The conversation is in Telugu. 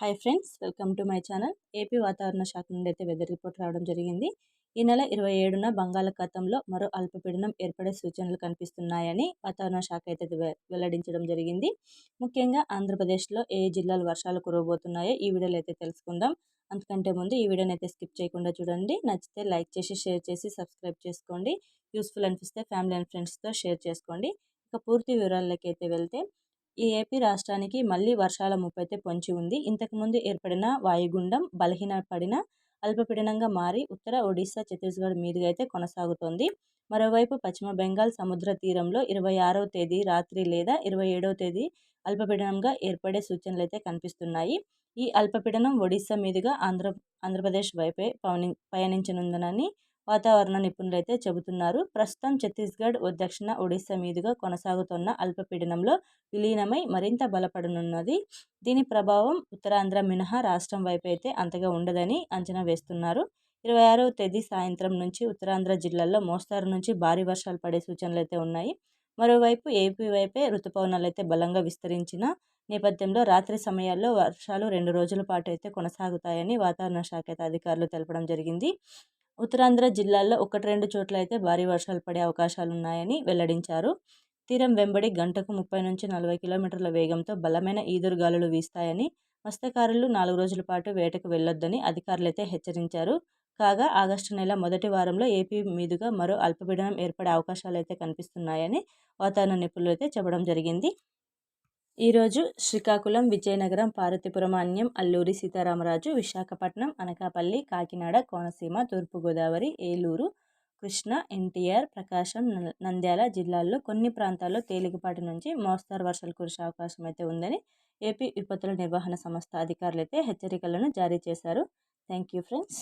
Hi friends welcome to my channel. AP వాతావరణ శాఖ నుండి అయితే వెదర్ రిపోర్ట్ రావడం జరిగింది. ఈ నెల ఇరవై ఏడున బంగాళాఖాతంలో మరో అల్పపీడనం ఏర్పడే సూచనలు కనిపిస్తున్నాయని వాతావరణ శాఖ అయితే వెల్లడించడం జరిగింది. ముఖ్యంగా ఆంధ్రప్రదేశ్లో ఏ జిల్లాలు వర్షాలు కురవబోతున్నాయో ఈ వీడియోలో అయితే తెలుసుకుందాం. అంతకంటే ముందు ఈ వీడియోని అయితే స్కిప్ చేయకుండా చూడండి. నచ్చితే లైక్ చేసి షేర్ చేసి సబ్స్క్రైబ్ చేసుకోండి. యూస్ఫుల్ అనిపిస్తే ఫ్యామిలీ అండ్ ఫ్రెండ్స్తో షేర్ చేసుకోండి. ఇక పూర్తి వివరాలకి అయితే వెళ్తే ఈ ఏపీ రాష్ట్రానికి మళ్ళీ వర్షాల ముప్పైతే పొంచి ఉంది. ఇంతకుముందు ఏర్పడిన వాయుగుండం బలహీనపడిన అల్పపీడనంగా మారి ఉత్తర ఒడిశా ఛత్తీస్గఢ్ మీదుగా అయితే కొనసాగుతోంది. మరోవైపు పశ్చిమ బెంగాల్ సముద్ర తీరంలో ఇరవై ఆరవ తేదీ రాత్రి లేదా ఇరవై ఏడవ తేదీ అల్పపీడనంగా ఏర్పడే సూచనలు అయితే కనిపిస్తున్నాయి. ఈ అల్పపీడనం ఒడిశా మీదుగా ఆంధ్ర ఆంధ్రప్రదేశ్ వైపే పయని పయనించనుందనని వాతావరణ నిపుణులైతే చెబుతున్నారు. ప్రస్తుతం ఛత్తీస్గఢ్ దక్షిణ ఒడిశా మీదుగా కొనసాగుతున్న అల్పపీడనంలో విలీనమై మరింత బలపడనున్నది. దీని ప్రభావం ఉత్తరాంధ్ర మినహా రాష్ట్రం వైపు అయితే అంతగా ఉండదని అంచనా వేస్తున్నారు. ఇరవై ఆరవ తేదీ సాయంత్రం నుంచి ఉత్తరాంధ్ర జిల్లాల్లో మోస్తారు నుంచి భారీ వర్షాలు పడే సూచనలు అయితే ఉన్నాయి. మరోవైపు ఏపీ వైపే ఋతుపవనాలు అయితే బలంగా విస్తరించిన నేపథ్యంలో రాత్రి సమయాల్లో వర్షాలు రెండు రోజుల పాటు అయితే కొనసాగుతాయని వాతావరణ శాఖ అధికారులు తెలపడం జరిగింది. ఉత్తరాంధ్ర జిల్లాల్లో ఒకటి రెండు చోట్ల అయితే భారీ వర్షాలు పడే అవకాశాలు ఉన్నాయని వెల్లడించారు. తీరం వెంబడి గంటకు ముప్పై నుంచి నలభై కిలోమీటర్ల వేగంతో బలమైన ఈదురుగాలులు వీస్తాయని మత్స్యకారులు నాలుగు రోజుల పాటు వేటకు వెళ్ళొద్దని అధికారులైతే హెచ్చరించారు. కాగా ఆగస్టు నెల మొదటి వారంలో ఏపీ మీదుగా మరో అల్పపీడనం ఏర్పడే అవకాశాలు అయితే కనిపిస్తున్నాయని వాతావరణ నిపుణులు అయితే చెప్పడం జరిగింది. ఈరోజు శ్రీకాకుళం విజయనగరం పార్వతీపురం అన్యం అల్లూరి సీతారామరాజు విశాఖపట్నం అనకాపల్లి కాకినాడ కోనసీమ తూర్పుగోదావరి ఏలూరు కృష్ణ ఎన్టీఆర్ ప్రకాశం నంద్యాల జిల్లాల్లో కొన్ని ప్రాంతాల్లో తేలికపాటి నుంచి మోస్తారు వర్షాలు కురిసే అవకాశం అయితే ఉందని ఏపీ విపత్తుల నిర్వహణ సంస్థ అధికారులైతే హెచ్చరికలను జారీ చేశారు. Thank you friends.